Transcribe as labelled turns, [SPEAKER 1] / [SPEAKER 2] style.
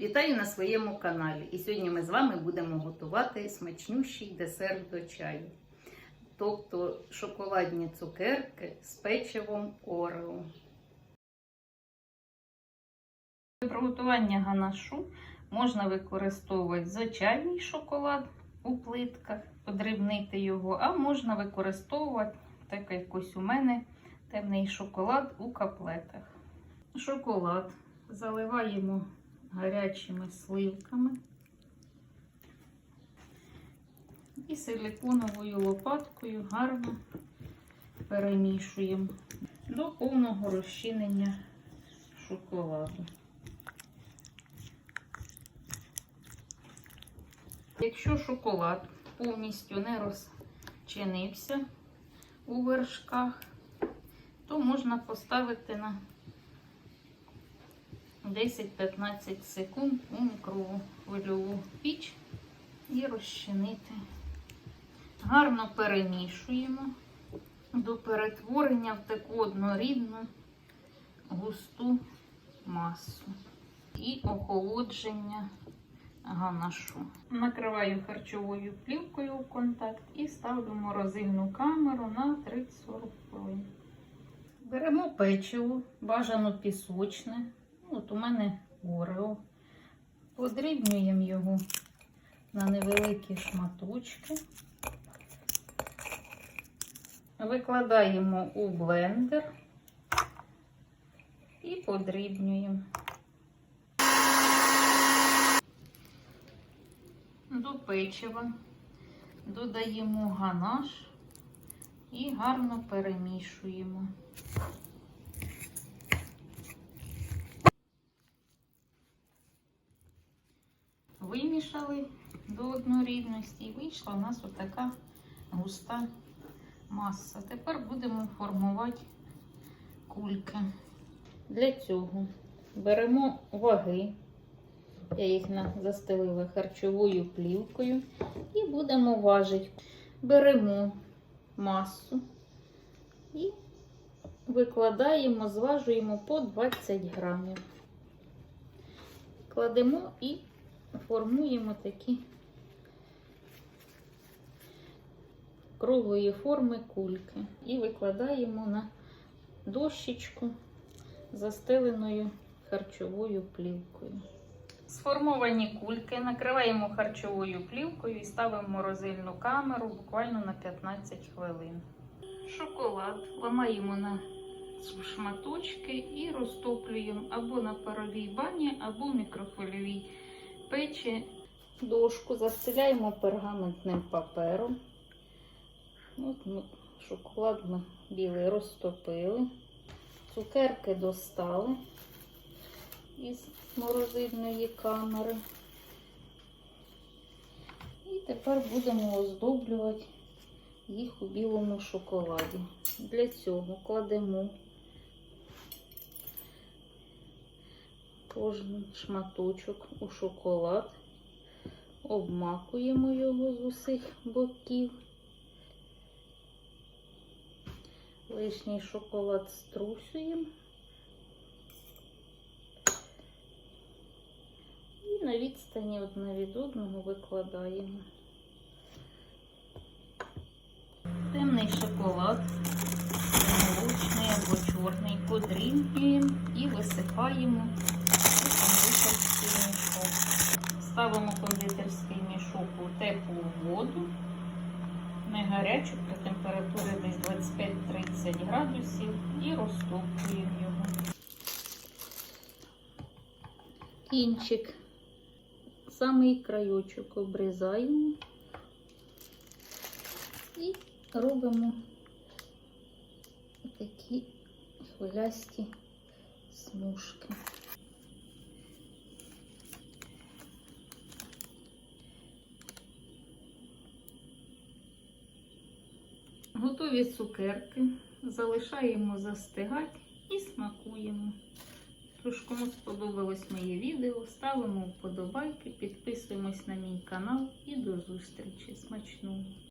[SPEAKER 1] Вітаю на своєму каналі. І сьогодні ми з вами будемо готувати смачнющий десерт до чаю. Тобто шоколадні цукерки з печивом Орео. Для приготування ганашу можна використовувати звичайний шоколад у плитках, подрібнити його, а можна використовувати, так як ось у мене, темний шоколад у каплетах. Шоколад заливаємо гарячими сливками і силиконовою лопаткою гарно перемішуємо до повного розчинення шоколаду. Якщо шоколад повністю не розчинився у вершках, то можна поставити на 10-15 секунд у мікрохвильову піч і розчинити. Гарно перемішуємо до перетворення в таку однорідну густу масу і охолодження ганашу. Накриваю харчовою плівкою у контакт і ставлю морозильну камеру на 30-40 хвилин. Беремо печиво, бажано пісочне. От у мене орео. Подрібнюємо його на невеликі шматочки. Викладаємо у блендер і подрібнюємо. До печива додаємо ганаш і гарно перемішуємо. Вимішали до однорідності і вийшла у нас отака густа маса. Тепер будемо формувати кульки. Для цього беремо ваги, я їх застелила харчовою плівкою, і будемо важити. Беремо масу і викладаємо, зважуємо по 20 грамів. Кладемо і формуємо такі круглої форми кульки і викладаємо на дощечку, застеленою харчовою плівкою. Сформовані кульки накриваємо харчовою плівкою і ставимо в морозильну камеру буквально на 15 хвилин. Шоколад ламаємо на шматочки і розтоплюємо або на паровій бані, або в мікрохвильовій печі. Дошку застеляємо пергаментним папером. От ми шоколад ми білий розтопили, цукерки достали із морозильної камери. І тепер будемо оздоблювати їх у білому шоколаді. Для цього кладемо кожен шматочок у шоколад, обмакуємо його з усіх боків. Лишній шоколад струсуємо. І на відстані одне від одного викладаємо. Темний шоколад, молочний або чорний, подрібнюємо і висипаємо у кондитерський мішок. Ставимо кондитерський мішок у теплу воду, не гарячу при температурі десь 25-30 градусів і розтоплюємо його. Кінчик, самий крайочок обрізаємо і робимо такі хвилясті смужки. Готові цукерки залишаємо застигати і смакуємо. Тож, кому сподобалось моє відео, ставимо вподобайки, підписуємось на мій канал і до зустрічі. Смачного!